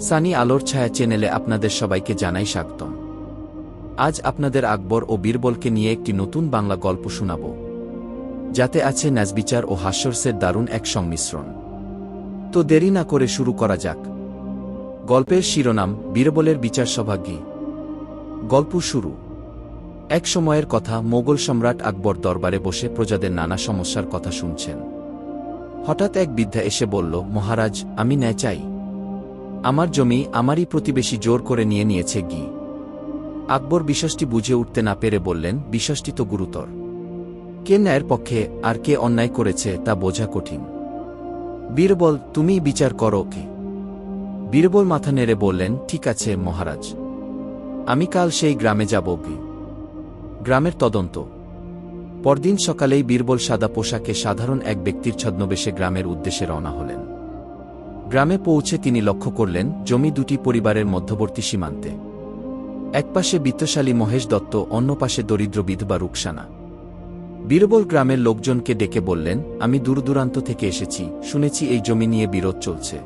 সানি আলোর ছায়া চ্যানেলে আপনাদের সবাইকে জানাই স্বাগতম। আজ আপনাদের আকবর ও বীরবলকে নিয়ে একটি নতুন বাংলা গল্প শোনাব। যাতে আছে ন্যাজবিচার ও হাস্যরসের দারুণ এক সংমিশ্রণ। তো দেরি না করে শুরু করা যাক। গল্পের শিরোনাম, বীরবলের বিচার সভাগী গল্প শুরু। এক সময়ের কথা, মোগল সম্রাট আকবর দরবারে বসে প্রজাদের নানা সমস্যার কথা শুনছেন। হঠাৎ এক বৃদ্ধা এসে বলল, মহারাজ, আমি ন্যায় চাই। আমার জমি আমারই প্রতিবেশী জোর করে নিয়ে নিয়েছে গি। আকবর বিশ্বাসটি বুঝে উঠতে না পেরে বললেন বিশ্বাসটি তো গুরুতর। কে ন্যায়ের পক্ষে আর কে অন্যায় করেছে তা বোঝা কঠিন। বীরবল, তুমি বিচার করো কে বীরবল মাথা নেড়ে বললেন, ঠিক আছে মহারাজ। আমি কাল সেই গ্রামে যাব গি। গ্রামের তদন্ত। পরদিন সকালেই বীরবল সাদা পোশাকে সাধারণ এক ব্যক্তির ছদ্মবেশে গ্রামের উদ্দেশ্যে রওনা হলেন। গ্রামে পৌঁছে তিনি লক্ষ্য করলেন, জমি দুটি পরিবারের মধ্যবর্তী সীমান্তে। একপাশে বিত্তশালী মহেশ দত্ত, অন্য পাশে দরিদ্র বিধবা রুকসানা। বীরবল গ্রামের লোকজনকে ডেকে বললেন, আমি দূরদূরান্ত থেকে এসেছি, শুনেছি এই জমি নিয়ে বিরোধ চলছে।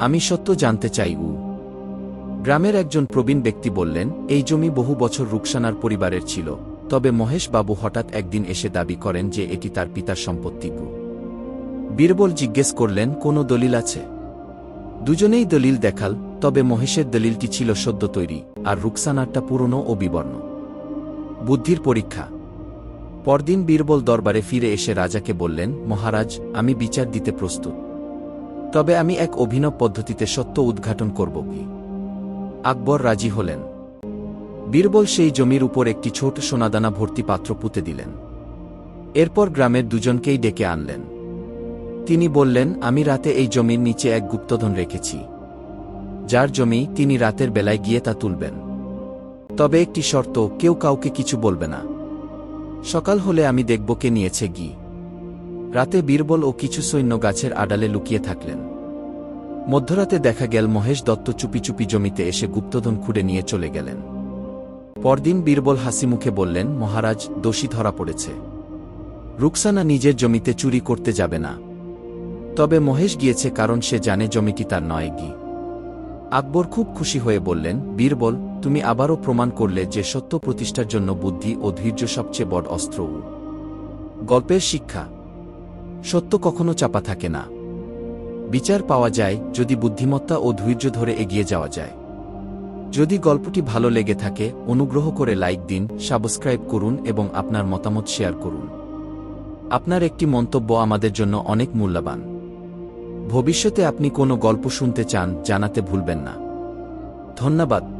আমি সত্য জানতে চাই, উ। গ্রামের একজন প্রবীণ ব্যক্তি বললেন, এই জমি বহু বছর রুকসানার পরিবারের ছিল, তবে মহেশ বাবু হঠাৎ একদিন এসে দাবি করেন যে এটি তার পিতার সম্পত্তি বীরবল জিজ্ঞেস করলেন, কোনো দলিল আছে? দুজনেই দলিল দেখাল, তবে মহেশের দলিলটি ছিল সদ্য তৈরি, আর রুকসানারটা পুরনো ও বিবর্ণ। বুদ্ধির পরীক্ষা। পরদিন বীরবল দরবারে ফিরে এসে রাজাকে বললেন, মহারাজ, আমি বিচার দিতে প্রস্তুত। তবে আমি এক অভিনব পদ্ধতিতে সত্য উদ্ঘাটন করব কি? আকবর রাজি হলেন। বীরবল সেই জমির উপর একটি ছোট সোনাদানা ভর্তি পাত্র পুঁতে দিলেন। এরপর গ্রামের দুজনকেই ডেকে আনলেন। তিনি বললেন, আমি রাতে এই জমির নিচে এক গুপ্তধন রেখেছি। যার জমি তিনি রাতের বেলায় গিয়ে তা তুলবেন। তবে একটি শর্ত, কেউ কাউকে কিছু বলবে না। সকাল হলে আমি দেখব কে নিয়েছে গি। রাতে বীরবল ও কিছু সৈন্য গাছের আড়ালে লুকিয়ে থাকলেন। মধ্যরাতে দেখা গেল, মহেশ দত্ত চুপি চুপি জমিতে এসে গুপ্তধন খুঁড়ে নিয়ে চলে গেলেন। পরদিন বীরবল হাসিমুখে বললেন, মহারাজ, দোষী ধরা পড়েছে। রুকসানা নিজের জমিতে চুরি করতে যাবে না। তবে মহেশ গিয়েছে কারণ সে জানে জমিটি তার নয় গি। আকবর খুব খুশি হয়ে বললেন বীরবল তুমি আবারও প্রমাণ করলে যে সত্য প্রতিষ্ঠার জন্য বুদ্ধি ও ধৈর্য সবচেয়ে বড় অস্ত্র গল্পের শিক্ষা। সত্য কখনো চাপা থাকে না। বিচার পাওয়া যায় যদি বুদ্ধিমত্তা ও ধৈর্য ধরে এগিয়ে যাওয়া যায়। যদি গল্পটি ভালো লেগে থাকে, অনুগ্রহ করে লাইক দিন, সাবস্ক্রাইব করুন এবং আপনার মতামত শেয়ার করুন। আপনার একটি মন্তব্য আমাদের জন্য অনেক মূল্যবান। ভবিষ্যতে আপনি কোনো গল্প শুনতে চান জানাতে ভুলবেন না। ধন্যবাদ।